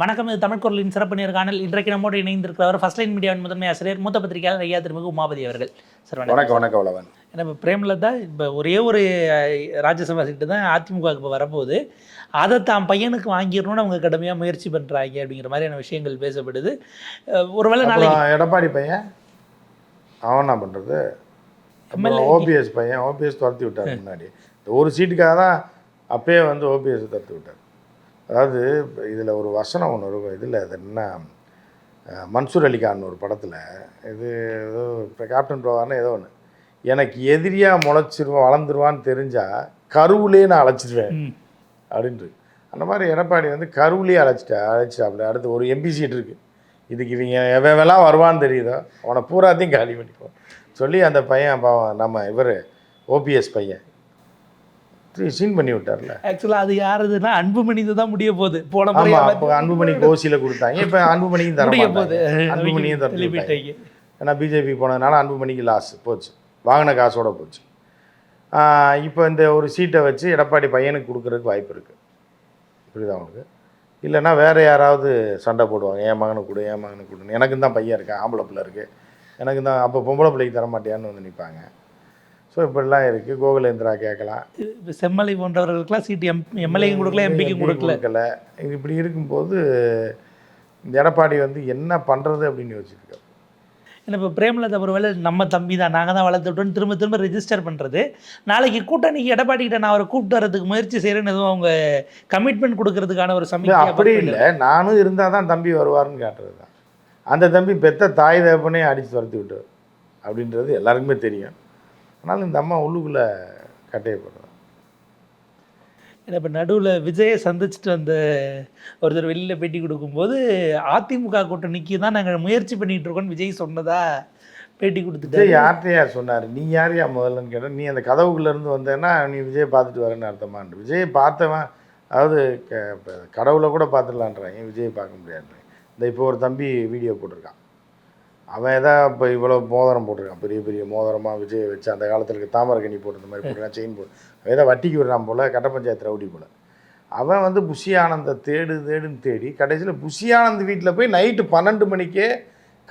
வணக்கம் இது தமிழ் குரலின் சிறப்பு நேர்காணல் இன்றைக்கு நம்மோடு இணைந்திருக்கிறவர் ஃபர்ஸ்ட் லைன் மீடியாவின் முதன்மை ஆசிரியர் மூத்த பத்திரிகையாளர் ஐயா திருமிகு உமாபதி அவர்கள். சார் வணக்கம். வணக்கம் உழவன் ஏன்னா இப்போ பிரேமலதா இப்போ ஒரே ஒரு ராஜ்யசபா சீட்டு தான் அதிமுகவுக்கு இப்போ வரப்போகுது. அதை தான் பையனுக்கு வாங்கிடணும்னு அவங்க கடுமையாக முயற்சி பண்ணுறாங்க அப்படிங்கிற மாதிரியான விஷயங்கள் பேசப்படுது. ஒருவேளை நாளைக்கு எடப்பாடி பையன்? அவன் என்ன பண்ணுறது ஓபிஎஸ் பையன் ஓபிஎஸ் துரத்தி விட்டார் முன்னாடி. ஒரு சீட்டுக்காக தான் அப்பயே வந்து ஓபிஎஸ் துரத்தி விட்டார். அதாவது இதில் ஒரு வசனம் ஒன்று இருக்கும். இதில் அது என்ன? மன்சூர் அலிகான் ஒரு படத்தில் இது ஏதோ இப்போ கேப்டன் ப்ரோவார்னு ஏதோ ஒன்று எனக்கு எதிரியாக முளைச்சிருவான் வளர்ந்துருவான்னு தெரிஞ்சால் கருவுலே நான் அழைச்சிடுவேன். அப்படின்ட்டு அந்த மாதிரி எடப்பாடி வந்து கருவிலேயே அழைச்சிட்டா அழைச்சிட்டாப்புல. அடுத்து ஒரு எம்பி சீட் இருக்குது இதுக்கு இவங்க எவெல்லாம் வருவான்னு தெரியுதோ அவனை பூராத்தையும் காலி பண்ணிக்குவோம் சொல்லி அந்த பையன் பாவம் நம்ம இவர் ஓபிஎஸ் பையன். சீன் பண்ணி விட்டார்ல. ஆக்சுவலாக அது யாருதுன்னா அன்புமணிது தான் முடிய போகுது. போன முறை அப்போ அன்புமணி கோசியில் கொடுத்தாங்க. இப்போ அன்புமணியும் தர முடிய போகுது. அன்புமணியும் தர ஏன்னா பிஜேபி போனதுனால அன்புமணிக்கு லாஸ் போச்சு. வாங்கின காசோட போச்சு. இப்போ இந்த ஒரு சீட்டை வச்சு எடப்பாடி பையனுக்கு கொடுக்கறதுக்கு வாய்ப்பு இருக்குது புரியுதா உங்களுக்கு? இல்லைன்னா வேறு யாராவது சண்டை போடுவாங்க. என் மகனுக்கு கொடு என் மகனுக்கு கொடுன்னு. எனக்கு தான் பையன் இருக்கேன் ஆம்பளை பிள்ளை இருக்குது எனக்கு தான் அப்போ பொம்பளை பிள்ளைக்கு தர மாட்டியான்னு வந்து நிற்பாங்க ஸோ இப்படிலாம் இருக்குது கோகுலேந்திரா கேட்கலாம். செம்மலை போன்றவர்களுக்கெல்லாம் சீட்டு எம் எம்எல்ஏக்கும் கொடுக்கல எம்பிக்கும் கொடுக்கல. இப்படி இருக்கும்போது இந்த எடப்பாடி வந்து என்ன பண்ணுறது அப்படின்னு யோசிச்சிருக்காரு. ஏன்னா இப்போ பிரேமலதா ஒருவேளை நம்ம தம்பி தான் நாங்கள் தான் வளர்த்துட்டோம்னு திரும்ப திரும்ப ரெஜிஸ்டர் பண்ணுறது நாளைக்கு கூட்டணிக்கு எடப்பாடி கிட்ட நான் அவரை கூப்பிட்டு வரதுக்கு முயற்சி செய்கிறேன்னு எதுவும் அவங்க கமிட்மெண்ட் கொடுக்கறதுக்கான ஒரு சமீட்சை அப்படி இல்லை. நானும் இருந்தால் தான் தம்பி வருவார்னு காட்டுறது தான். அந்த தம்பி பெத்த தாய் தகப்பனே அடித்து துரத்தி விட்டார். அப்படின்றது எல்லாருக்குமே தெரியும். ஆனாலும் இந்த அம்மா உள்ளுக்குள்ளே கட்டையப்படுறோம் ஏன்னா இப்போ நடுவில் விஜயை சந்திச்சுட்டு வந்த ஒருத்தர் வெளியில் பேட்டி கொடுக்கும்போது அதிமுக கூட்டணிக்கு தான் நாங்கள் முயற்சி பண்ணிட்டு இருக்கோம்னு விஜய் சொன்னதா பேட்டி கொடுத்துட்டாரு. விஜய் யார்கிட்டயா சொன்னார்? நீ யாரையா முதல்லன்னு கேட்டால் நீ அந்த கதவுக்குள்ள இருந்து வந்தேன்னா நீ விஜய் பார்த்துட்டு வரேன்னு அர்த்தமான்னு. விஜயை பார்த்தவன் அதாவது க கடவுளை கூட பார்த்துடலான்றாங்க விஜயை பார்க்க முடியாதுன்றாங்க இந்த இப்போ ஒரு தம்பி வீடியோ போட்டிருக்கான். அவன் எதா இப்போ இவ்வளோ மோதிரம் போட்டிருக்கான். பெரிய பெரிய மோதிரமாக விஜயை வச்சு அந்த காலத்தில் இருக்க தாமரக்கனி போட்டு மாதிரி போட்டிருக்கான் செயின் போட்டு. அவன் ஏதோ வட்டிக்கு விடுறான் போல் கட்ட பஞ்சாயத்து ரவுடி போல். அவன் வந்து புஷி ஆனந்த தேடு தேடுன்னு தேடி கடைசியில் புஷி ஆனந்த் வீட்டில் போய் நைட்டு பன்னெண்டு மணிக்கே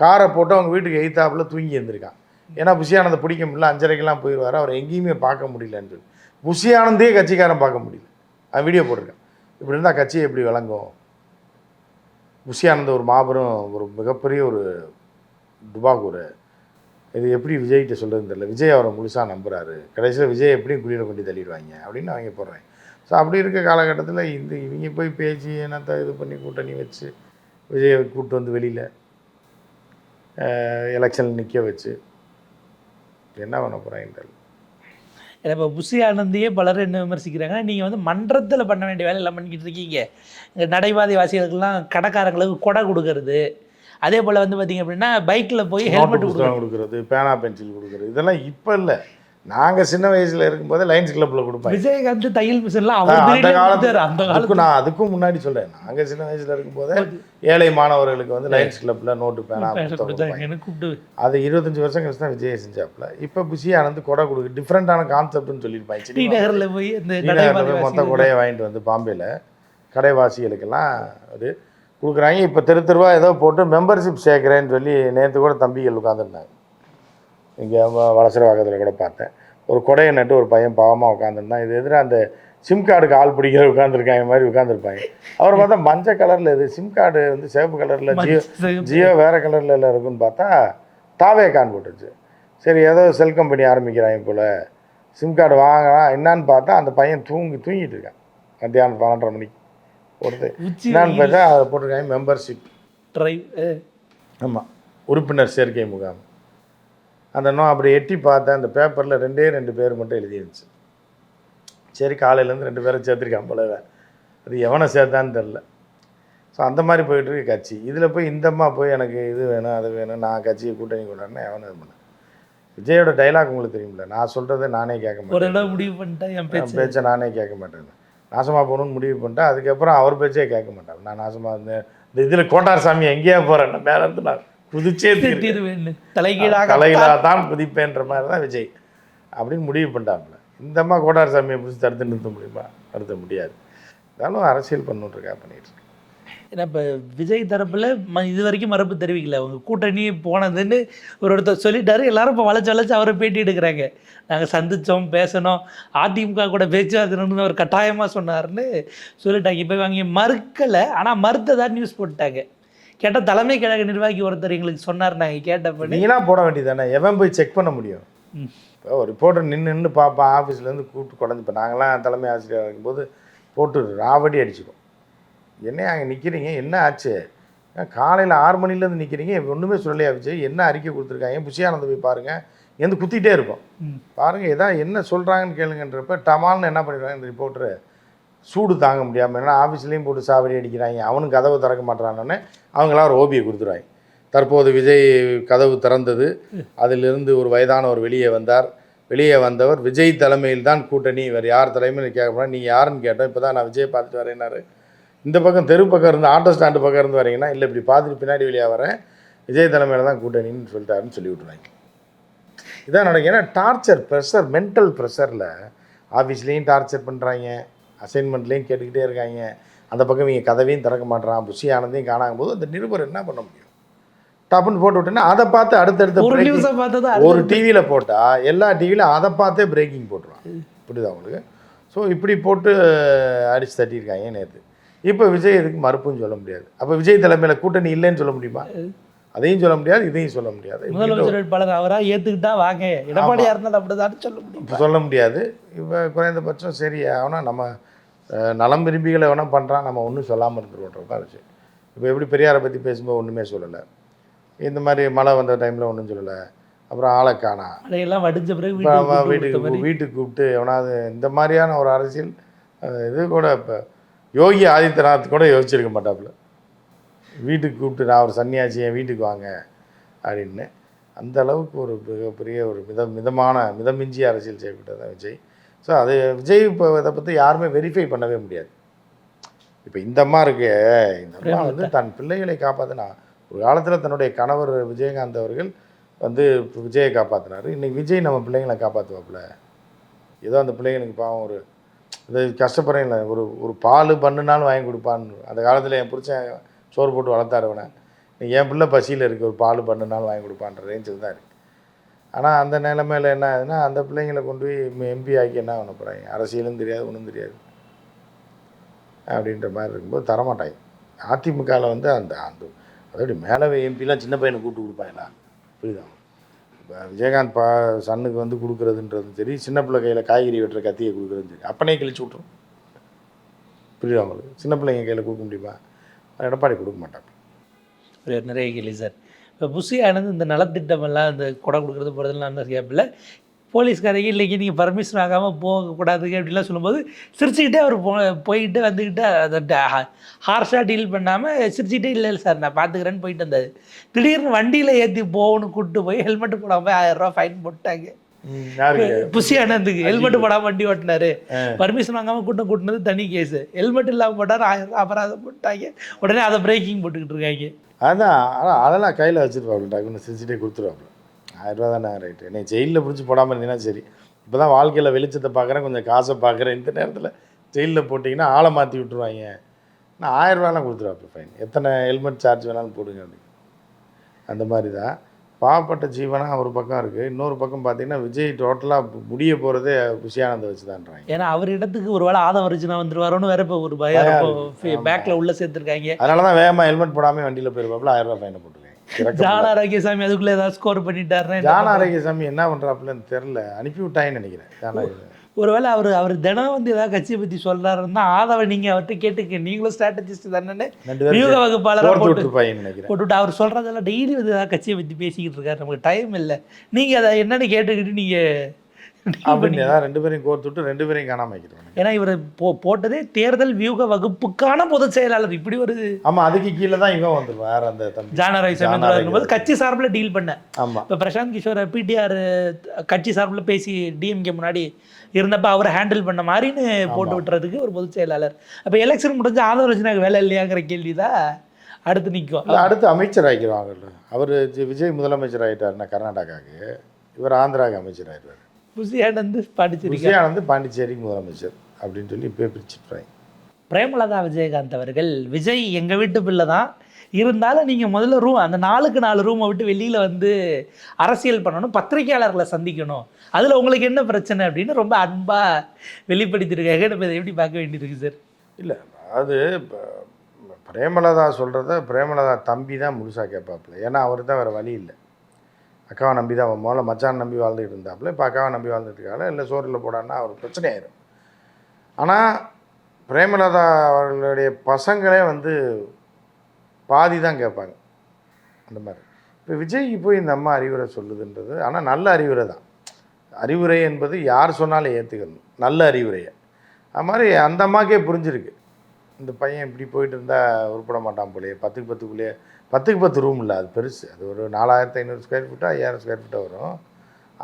காரை போட்டு அவங்க வீட்டுக்கு எய்த்தாப்புல தூங்கி இருந்திருக்கான் ஏன்னா புஷி ஆனந்தை பிடிக்க முடியல அஞ்சரைக்கெல்லாம் போயிடுவார் அவர் எங்கேயுமே பார்க்க முடியலன்னு சொல்லி. புஷி ஆனந்தே கட்சிக்காரன் பார்க்க முடியல. அவன் வீடியோ போட்டிருக்கான். இப்படி இருந்தால் கட்சி எப்படி விளங்கும்? புஷி ஆனந்த் ஒரு மாபெரும் ஒரு மிகப்பெரிய ஒரு டுபாகூர் இது எப்படி விஜய்கிட்ட சொல்கிறதுன்னு தெரியல. விஜய் அவரை முழுசாக நம்புகிறாரு கடைசியில் விஜய் எப்படியும் குளிர கொண்டு தள்ளிடுவாங்க அப்படின்னு அவங்க போடுறேன். ஸோ அப்படி இருக்க காலகட்டத்தில் இந்த இவங்க போய் பேச்சு என்னத்தை இது பண்ணி கூட்டணி வச்சு விஜயை கூப்பிட்டு வந்து வெளியில் எலெக்ஷன் நிற்க வச்சு என்ன பண்ண போகிறாங்க தெரியல. ஏன்னா இப்போ புஷி ஆனந்தியே பலரும் என்ன விமர்சிக்கிறாங்க? நீங்கள் வந்து மன்றத்தில் பண்ண வேண்டிய வேலை எல்லாம் பண்ணிக்கிட்டு இருக்கீங்க. இந்த நடைபாதை வாசிகளுக்கெல்லாம் கடைக்காரங்களுக்கு கொடை கொடுக்கறது. அதே போல் வந்து பார்த்தீங்க அப்படின்னா பைக்கில் போய் ஹெல்மெட் கொடுக்குறது. பேனா பென்சில் கொடுக்குறது. இதெல்லாம் இப்போ இல்லை. நாங்கள் சின்ன வயசில் இருக்கும்போது லைன்ஸ் கிளப்பில் கொடுப்பாங்க விஜயகாந்த் தையல் மிஷின்லாம் அந்த period ல காலத்து கொடுத்தாரு. அந்த காலத்துல நான் அதுக்கும் முன்னாடி சொல்றேன். நாங்க சின்ன வயசுல இருக்கும்போது ஏழை மாணவர்களுக்கு வந்து லைன்ஸ் கிளப்ல நோட்டு பேனா கூப்பிட்டு அது இருபத்தஞ்சு வருஷம் கழிச்சு தான் விஜய் செஞ்சாப்புல. இப்போ புஷி ஆனந்த் கொடை கொடுக்கு டிஃப்ரெண்டான கான்செப்ட்னு சொல்லியிருப்பாங்க. D cinema. நகரில் போய் இந்த மொத்த கொடையை வாங்கிட்டு வந்து பாம்பேல கடைவாசிகளுக்கெல்லாம் அது கொடுக்குறாங்க. இப்போ தெரு தெருவா ஏதோ போட்டு மெம்பர்ஷிப் சேர்க்குறேன்னு சொல்லி நேற்று கூட தம்பிகள் உட்காந்துருந்தாங்க இங்கே வளசரவாக்கத்தில் கூட பார்த்தேன். ஒரு கொடையை நட்டு ஒரு பையன் பாவமாக உட்காந்துருந்தான் இது எதிராக அந்த சிம் கார்டுக்கு ஆள் பிடிக்கிற உட்காந்துருக்காங்க மாதிரி உட்காந்துருப்பாங்க அவர் பார்த்தா மஞ்சள் கலரில் இது சிம் கார்டு வந்து சிவப்பு கலரில் ஜியோ ஜியோ வேறு கலரில் எல்லாம் இருக்குன்னு பார்த்தா தாவே கான் போட்டுருச்சு. சரி ஏதோ செல் கம்பெனி ஆரம்பிக்கிறாங்க போல். சிம் கார்டு வாங்கலாம் என்னன்னு பார்த்தா அந்த பையன் தூங்கி தூங்கிட்டு இருக்கான். மத்தியானம் பன்னெண்டரை மணிக்கு. உச்சி என்னன்னு பார்த்தா அதை போட்டிருக்காங்க மெம்பர்ஷிப் டிரைவ் ஆமாம் உறுப்பினர் சேர்க்கை முகாம். அந்த நோ அப்படி எட்டி பார்த்தேன் அந்த பேப்பரில் ரெண்டே ரெண்டு பேர் மட்டும் எழுதிருந்துச்சு. சரி காலையிலேருந்து ரெண்டு பேரை சேர்த்துருக்கான் போல. அது எவனை சேர்த்தான்னு தெரில ஸோ அந்த மாதிரி போயிட்டு இருக்கு கட்சி. இதில் போய் இந்தம்மா போய் எனக்கு இது வேணும் அது வேணும் நான் கட்சியை கூட்டணி கொண்டாடுறேன் எவனும் இது பண்ண விஜயோட டைலாக் உங்களுக்கு தெரியுமில்ல நான் சொல்கிறத நானே கேட்க மாட்டேன். முடிவு பண்ணிட்டேன் என் பேச்சை நானே கேட்க மாட்டேன். நாசமாக போகணும்னு முடிவு பண்ணிட்டேன் அதுக்கப்புறம் அவர் பேச்சே கேட்க மாட்டேன் நான் நாசமாக இருந்தேன் இந்த இதில் கோட்டார் சாமி எங்கேயா போகிறேன் நான் மேலே இருந்து நான் குதிச்சே தீர்வேன். தலைகீழாக தலைகளாக தான். குதிப்பேன்ற மாதிரி தான் விஜய். அப்படின்னு முடிவு பண்ணிட்டாப்புல. இந்த அம்மா கோட்டார் சாமியை பிடிச்சி தடுத்து நிறுத்த முடியுமா? நிறுத்த முடியாது. இருந்தாலும் அரசியல் பண்ணிட்டுருக்கா பண்ணிட்டு ஏன்னா இப்போ விஜய் தரப்பில் ம இது வரைக்கும் மறுப்பு தெரிவிக்கல. அவங்க கூட்டணி போனதுன்னு ஒரு ஒருத்தர் சொல்லிட்டாரு. எல்லாரும் இப்போ வளைச்சு வளைச்சு அவரை பேட்டி எடுக்கிறாங்க நாங்கள் சந்தித்தோம் பேசணும் அதிமுக கூட பேச்சுவார்த்தை ஒரு கட்டாயமாக சொன்னாருன்னு சொல்லிட்டாங்க. இப்போ இவங்க மறுக்கலை. ஆனால் மறுத்ததா நியூஸ் போட்டாங்க கேட்டால் தலைமை கழக நிர்வாகி ஒருத்தர் எங்களுக்கு சொன்னார். நாங்கள் கேட்டப்ப நீங்களாம் போட வேண்டியதானே எவன் போய் செக் பண்ண முடியும். இப்போ ஒரு ரிப்போர்ட்டர் நின்று நின்று பார்ப்பான் ஆஃபீஸ்லேருந்து கூப்பிட்டு குடஞ்சி இப்போ நாங்களாம் தலைமை ஆசிரியர் இருக்கும்போது போட்டு ராவடி அடிச்சிடும் என்ன அங்கே நிற்கிறீங்க என்ன ஆச்சு? காலையில் ஆறு மணிலேருந்து நிற்கிறீங்க ஒன்றுமே சொல்லலையா விஜய்? என்ன அறிக்கை கொடுத்துருக்காங்க? புஷியானந்த போய் பாருங்கள் எந்த குத்திட்டே இருக்கும். பாருங்கள் எதாவது என்ன சொல்கிறாங்கன்னு கேளுங்கன்றப்ப டமால்னு என்ன பண்ணிடுறாங்க இந்த ரிப்போர்ட்டரு சூடு தாங்க முடியாமல் ஏன்னா ஆஃபீஸ்லேயும் போட்டு சாவடி அடிக்கிறாங்க. அவனும் கதவு திறக்க மாட்டானோன்னே அவங்களாம் ஒரு ஓபியை கொடுத்துருவாங்க. தற்போது விஜய் கதவு திறந்தது. அதிலிருந்து ஒரு வயதானவர் வெளியே வந்தார். வெளியே வந்தவர் விஜய் தலைமையில் தான் கூட்டணி. வேறு யார் தலைமையில் கேட்க போனால் நீங்கள் யாருன்னு கேட்டோம். இப்போ தான் நான் விஜய் பார்த்துட்டு வரேன்னாரு. இந்த பக்கம் தெரு பக்கம் இருந்து ஆட்டோ ஸ்டாண்டு பக்கம் இருந்து வரீங்கன்னா இல்லை இப்படி பார்த்துட்டு பின்னாடி வெளியே வரேன் விஜய் தலைமையில் தான் கூட்டணின்னு சொல்லிட்டாருன்னு சொல்லி விட்டுருவாங்க இதான் நடக்கும் ஏன்னா டார்ச்சர் ப்ரெஷர் மென்டல் ப்ரெஷரில் ஆஃபீஸ்லேயும் டார்ச்சர் பண்ணுறாங்க அசைன்மெண்ட்லேயும் கேட்டுக்கிட்டே இருக்காங்க. அந்த பக்கம் இவங்க கதவையும் திறக்க மாட்றான் புஷி ஆனந்தையும் காணாகும் போது அந்த நிருபர் என்ன பண்ண முடியும்? டப்புன்னு போட்டு விட்டேன்னா அதை பார்த்து அடுத்தடுத்த ஒரு டிவியில் போட்டால் எல்லா டிவிலையும் அதை பார்த்தே பிரேக்கிங் போட்டுருவான். புரியுதா உங்களுக்கு? ஸோ இப்படி போட்டு அடிச்சு தட்டியிருக்காங்க நேற்று இப்போ விஜய் இதுக்கு மறுப்பும் சொல்ல முடியாது. அப்போ விஜய் தலைமையில் கூட்டணி இல்லைன்னு சொல்ல முடியுமா? அதையும் சொல்ல முடியாது இதையும் சொல்ல முடியாது. முதலமைச்சர் வேட்பாளர் அவரா ஏத்துக்கிட்டா வாங்க எடப்பாடியா இருந்தாலும் அப்படிதான் சொல்ல முடியும். சொல்ல முடியாது. இப்போ குறைந்தபட்சம் சரி அவனா நம்ம நலம் விரும்பிகளை வேணா பண்ணுறான் நம்ம ஒன்றும் சொல்லாமல் இருந்துருவோன்றது தான் விஷயம். இப்போ எப்படி பெரியாரை பற்றி பேசும்போது ஒன்றுமே சொல்லலை. இந்த மாதிரி மழை வந்த டைமில் ஒன்றும் சொல்லலை. அப்புறம் ஆளை காணா. அதையெல்லாம் வடிஞ்ச பிறகு வீட்டுக்கு வீட்டுக்கு கூப்பிட்டு எவனாவது இந்த மாதிரியான ஒரு அரசியல் இது கூட இப்போ யோகி ஆதித்யநாத் கூட யோசிச்சிருக்க மாட்டாப்புல. வீட்டுக்கு கூப்பிட்டு நான் ஒரு சன்னியாசி என் வீட்டுக்கு வாங்க. அப்படின்னு. அந்த அளவுக்கு ஒரு மிகப்பெரிய ஒரு மித மிதமான மிதமிஞ்சி அரசியல் செய்யப்பட்டது தான் விஜய். ஸோ அது விஜய் இப்போ இதை பற்றி யாருமே வெரிஃபை பண்ணவே முடியாது. இப்போ இந்த அம்மா இருக்கு இந்த அம்மா வந்து தன் பிள்ளைகளை காப்பாற்றினா ஒரு காலத்தில் தன்னுடைய கணவர் விஜயகாந்த் அவர்கள் வந்து விஜயை காப்பாற்றினாரு இன்னைக்கு விஜய் நம்ம பிள்ளைங்களை காப்பாற்றுவாப்புல ஏதோ அந்த பிள்ளைங்களுக்கு பாவம் ஒரு இது கஷ்டப்படுறீங்கள ஒரு ஒரு பால் பண்ணுனாலும் வாங்கி கொடுப்பான்னு அந்த காலத்தில் என் பிடிச்சேன் சோறு போட்டு வளர்த்தாரு அவனை. என் பிள்ளை பசியில் இருக்குது ஒரு பால் பண்ணுனாலும் வாங்கி கொடுப்பான்ற ரேஞ்சில் தான் இருக்குது ஆனால் அந்த நிலைமையில் என்ன ஆகுதுன்னா அந்த பிள்ளைங்களை கொண்டு போய் எம்பி ஆக்கி என்ன பண்ண போகிறாங்க அரசியலும் தெரியாது ஒன்றும் தெரியாது. அப்படின்ற மாதிரி இருக்கும்போது தரமாட்டாங்க. அதிமுகவில் வந்து அந்த அந்த அதோடைய மேலே எம்பிலாம் சின்ன பையனை கூப்பிட்டு கொடுப்பாங்களா? புரியுதா? விஜயகாந்த் பா சன்னுக்கு வந்து கொடுக்குறதுன்றதும் சரி சின்ன பிள்ளை கையில் காய்கறி வெட்டுற கத்தியை கொடுக்குறதும் சரி அப்பனே கிழிச்சு விட்ரும் புரியுது அவங்களுக்கு சின்ன பிள்ளைங்க கையில் கொடுக்க முடியுமா? எடப்பாடி கொடுக்க மாட்டாங்க நிறைய கேள்வி சார். இப்போ புஷி ஆனந்த் இந்த நலத்திட்டமெல்லாம் இந்த கொடை கொடுக்குறது போகிறதுலாம் அந்த கேப்பில் போலீஸ்காரங்க இல்லைங்க நீங்கள் பர்மிஷன் ஆகாமல் போகக்கூடாதுங்க அப்படிலாம் சொல்லும்போது சிரிச்சுக்கிட்டே அவர் போ போயிட்டு வந்துக்கிட்டு அதை ஹார்ஷாக டீல் பண்ணாமல் சிரிச்சுக்கிட்டே இல்லை இல்லை சார் நான் பார்த்துக்கிறேன்னு போயிட்டு வந்தார். திடீர்னு வண்டியில் ஏற்றி போகணும்னு கூப்பிட்டு போய் ஹெல்மெட் போடாமல் ஆயிரம் ரூபா ஃபைன் போட்டாங்க. புஷி ஆனந்துக்கு ஹெல்மெட் போடாமல் வண்டி ஓட்டினாரு. பர்மிஷன் வாங்காமல் கூட்டம் கூட்டினது தனி கேஸு ஹெல்மெட் இல்லாமல் போட்டார் ஆயிரம் அபராதம் போட்டாங்க. உடனே அதை பிரேக்கிங் போட்டுக்கிட்டு இருக்காங்க. அதான் ஆனால் அதெல்லாம் கையில் வச்சுருப்பாப்புல டக்குன்னு செஞ்சுட்டே கொடுத்துருவாப்புல ஆயிரம் ரூபா தானே ரைட்டு என்னை ஜெயிலில் பிடிச்சி போடாமல் இருந்தீங்கன்னா சரி. இப்போ தான் வாழ்க்கையில் வெளிச்சத்தை பார்க்குறேன் கொஞ்சம் காசை பார்க்குறேன் இந்த நேரத்தில் ஜெயிலில் போட்டிங்கன்னா ஆளை மாற்றி விட்ருவாங்க நான் ஆயிரம் ரூபாலாம் ஃபைன் எத்தனை ஹெல்மெட் சார்ஜ் வேணாலும் போடுங்க அப்படின்னு அந்த மாதிரி தான் பாவப்பட்ட ஜீவனாக ஒரு பக்கம் இருக்குது இன்னொரு பக்கம் பார்த்தீங்கன்னா விஜய் டோட்டலாக முடிய போகிறதே புஷியானந்தை வச்சு தான்றாங்க ஏன்னா அவர் இடத்துக்கு ஒரு வேளை ஆதம் அர்ஜுனா வந்துருவாரோன்னு வேற இப்போ ஒரு பயம். பேக்கில் உள்ள சேர்த்துருக்காங்க. அதனால தான் வேகமாக ஹெல்மெட் போடாமல் வண்டியில் போயிருப்பாப்புல ஆயிரம் ரூபாய் ஃபைனை போட்டுருக்கேன் ஜான ஆரோக்கியசாமி அதுக்குள்ள ஏதாவது ஸ்கோர் பண்ணிட்டாருன்னா ஜான ஆரோக்கியசாமி என்ன பண்ணுறாப்புலன்னு தெரில அனுப்பி விட்டாங்கன்னு நினைக்கிறேன். ஒருவேளை அவர் அவர் தினம் வந்து ஏதாவது கட்சியை பற்றி சொல்றாருன்னா ஆதவ நீங்க அவர்கிட்ட கேட்டுக்க நீங்களும் ஸ்ட்ராட்டஜிஸ்ட் தானே வியூக நினைக்கிறேன். போட்டுவிட்டு அவர் சொல்றதெல்லாம் டெய்லி வந்து ஏதாவது கட்சியை பற்றி பேசிக்கிட்டு இருக்காரு. நமக்கு டைம் இல்லை. நீங்க அதை என்னன்னு கேட்டுக்கிட்டு நீங்க அப்படின்னு ஏதாவது ரெண்டு பேரையும் கோர்த்து விட்டு ரெண்டு பேரையும் காணாம வைக்கிறோம் ஏன்னா இவர் போ போட்டதே தேர்தல் வியூக வகுப்புக்கான பொதுச் செயலாளர். இப்படி ஒரு ஆமா அதுக்கு கீழே தான் இவன் வந்துருவான் வேற அந்த தம்பி. ஜானராய் ஜான சமேந்திரா ராய் இருக்கும்போது கட்சி சார்பில் டீல் பண்ணேன் ஆமா. இப்போ பிரசாந்த் கிஷோர் பிடிஆர் கட்சி சார்பில் பேசி டிஎம்கே முன்னாடி இருந்தப்ப அவரை ஹேண்டில் பண்ண மாதிரின்னு போட்டு விட்டுறதுக்கு ஒரு பொதுச் செயலாளர். அப்போ எலெக்ஷன் முடிஞ்சு ஆதவ ரஜினாக்கு வேலை இல்லையாங்கிற கேள்வி தான் அடுத்து நிற்கும் அடுத்து அமைச்சர் ஆக்கிடுவாங்கல்ல அவர் விஜய் முதலமைச்சர் ஆயிட்டாருன்னா கர்நாடகாவுக்கு. இவர் ஆந்திராவுக்கு அமைச்சர் ஆயிடுவார் புசி ஆனந்த் பாண்டிச்சேரி விஜயானந்த் பாண்டிச்சேரிக்கு முதலமைச்சர் அப்படின்னு சொல்லி இப்போ பிரிச்சுட்டுறாங்க பிரேமலதா விஜயகாந்த் அவர்கள் விஜய் எங்கள் வீட்டு பிள்ளை தான் இருந்தாலும் நீங்கள் முதல்ல ரூம் அந்த நாலுக்கு நாலு ரூமை விட்டு வெளியில் வந்து அரசியல் பண்ணணும் பத்திரிகையாளர்களை சந்திக்கணும். அதில் உங்களுக்கு என்ன பிரச்சனை? அப்படின்னு ரொம்ப அன்பாக வெளிப்படுத்தியிருக்காங்க நம்ம இதை எப்படி பார்க்க வேண்டியிருக்கு சார்? இல்லை அது பிரேமலதா சொல்கிறத பிரேமலதா தம்பி தான் முழுசாக கேட்பாப்புல. ஏன்னா அவர் தான் வேறு வழி இல்லை. அக்காவை நம்பி தான் முதல்ல மச்சான் நம்பி வாழ்ந்துட்டு இருந்தாப்புல இப்போ அக்காவை நம்பி வாழ்ந்துட்டு இல்லை சோறில் போடான்னா அவர் பிரச்சனை ஆயிரும். ஆனால் பிரேமலதா அவர்களுடைய பசங்களே வந்து பாதி தான் கேட்பாங்க. அந்த மாதிரி. இப்போ விஜய்க்கு போய் இந்த அம்மா அறிவுரை சொல்லுதுன்றது ஆனால் நல்ல அறிவுரை தான். அறிவுரை என்பது யார் சொன்னாலும் ஏற்றுக்கணும் நல்ல அறிவுரையை. அது மாதிரி அந்த அம்மாக்கே புரிஞ்சிருக்கு. இந்த பையன் இப்படி போயிட்டு இருந்தால் உருப்பட மாட்டான் போலயே பத்துக்கு பத்துக்குள்ளேயே பத்துக்கு பத்து ரூம் இல்லை அது பெருசு. அது ஒரு நாலாயிரத்து ஐநூறு ஸ்கொயர் ஃபீட்டோ ஐயாயிரம் ஸ்கொயர் ஃபீட்டோ வரும்.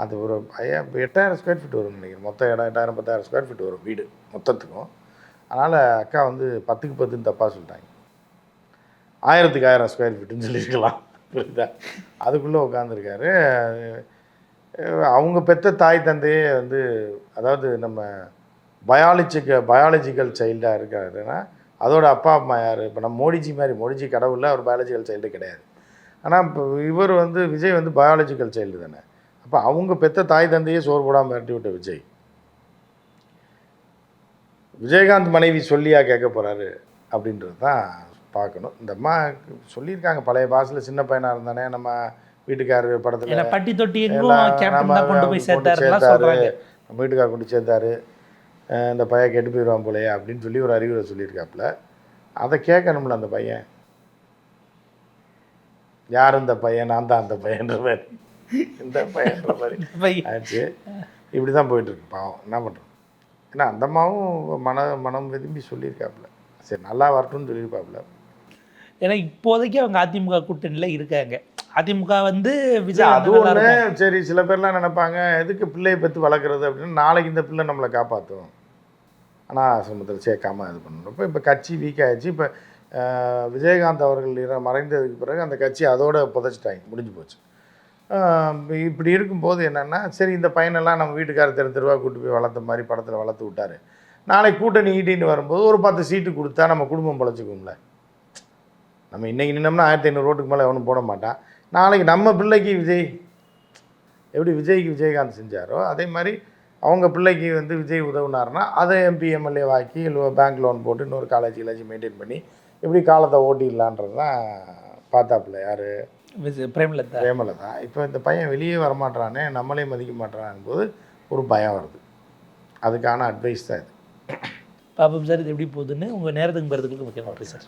அது ஒரு ஐயா எட்டாயிரம் ஸ்கொயர் ஃபீட் வரும்னு நினைக்கிறேன். மொத்தம் இடம் எட்டாயிரம் பத்தாயிரம் ஸ்கொயர் ஃபீட் வரும் வீடு மொத்தத்துக்கும். அதனால் அக்கா வந்து பத்துக்கு பத்துன்னு தப்பாக சொல்லிட்டாங்க. ஆயிரத்துக்கு ஆயிரம் ஸ்கொயர் ஃபீட்டுன்னு சொல்லியிருக்கலாம். புரியுதா? அதுக்குள்ளே உட்காந்துருக்காரு அவங்க பெத்த தாய் தந்தையே வந்து அதாவது நம்ம பயாலஜிக்கல் பயாலஜிக்கல் சைல்டாக இருக்காருன்னா அதோட அப்பா அம்மா யார்? இப்போ நம்ம மோடிஜி மாதிரி மோடிஜி கடவுளில் அவர் பயாலஜிக்கல் சைல்டு கிடையாது. ஆனால் இப்போ இவர் வந்து விஜய் வந்து பயாலஜிக்கல் சைல்டு தானே. அப்போ அவங்க பெத்த தாய் தந்தையே சோறு போடாமல் மிரட்டி விட்ட விஜய். விஜயகாந்த் மனைவி சொல்லியா கேட்க போகிறாரு அப்படின்றது தான் பார்க்கணும். இந்த அம்மா சொல்லியிருக்காங்க பழைய பாஸில் சின்ன பையனாக இருந்தானே நம்ம வீட்டுக்காரர் படத்தில் பட்டி தொட்டி நம்ம தான் கொண்டு சேர்த்தாரு. இந்த பையன் கெட்டு போயிடுவான் போலயே அப்படின்னு சொல்லி ஒரு அறிவுரை சொல்லியிருக்காப்புல. அதை கேட்கணும்ல அந்த பையன். யார் இந்த பையன்? நான் தான் அந்த பையன்ற மாதிரி. இந்த பையன்ற மாதிரி. ஆச்சு. இப்படி தான் போயிட்டுருக்கு. பாவம். என்ன பண்ணுறோம் ஏன்னா அந்த அம்மாவும் மன மனம் விரும்பி சொல்லியிருக்காப்புல. சரி நல்லா வரட்டும்னு சொல்லியிருப்பாப்புல. ஏன்னா இப்போதைக்கு அவங்க அதிமுக கூட்டணியில் இருக்காங்க. அதிமுக வந்து விஜய் அது ஒன்று. சரி சில பேர்லாம் நினைப்பாங்க எதுக்கு பிள்ளையை பெற்று வளர்க்குறது? அப்படின்னு நாளைக்கு இந்த பிள்ளை நம்மளை காப்பாற்றும் ஆனால் ஆசிரமத்தில் சேர்க்காம இது பண்ணணும். இப்போ கட்சி வீக் ஆயிடுச்சு. இப்போ விஜயகாந்த் அவர்கள் மறைந்ததுக்கு பிறகு அந்த கட்சி அதோட புதைச்சிட்டாங்க. முடிஞ்சு போச்சு. இப்படி இருக்கும்போது என்னென்னா சரி இந்த பையனெல்லாம் நம்ம வீட்டுக்காரர் தெரு தெருவாக கூட்டு போய் வளர்த்த மாதிரி படத்தில் வளர்த்து விட்டாரு. நாளைக்கு கூட்டணி ஈட்டின்னு வரும்போது ஒரு பத்து சீட்டு கொடுத்தா நம்ம குடும்பம் பொழைச்சிக்கும்ல. நம்ம இன்றைக்கி நின்னோம்னா ஆயிரத்தி ஐநூறு ரோட்டுக்கு மேலே எவனும் போட மாட்டான். நாளைக்கு நம்ம பிள்ளைக்கு விஜய் எப்படி விஜய்க்கு விஜயகாந்த் செஞ்சாரோ அதே மாதிரி அவங்க பிள்ளைக்கு வந்து விஜய் உதவுனாருன்னா அதை எம்பி எம்எல்ஏ வாக்கி இல்லை பேங்க் லோன் போட்டு இன்னொரு காலேஜ் கிலேஜ் மெயின்டைன் பண்ணி எப்படி காலத்தை ஓட்டிடலான்றது தான் பார்த்தாப்புல யார்? விஜய் பிரேமலதா. பிரேமலதா. இப்போ இந்த பையன் வெளியே வரமாட்டானே நம்மளே மதிக்க மாட்டான் போது ஒரு பயம் வருது. அதுக்கான அட்வைஸ் தான் இது. பாப்போம் சார் இது எப்படி போகுதுன்னு உங்கள் நேரத்துக்கு போகிறதுக்கு முக்கியமாக சார்.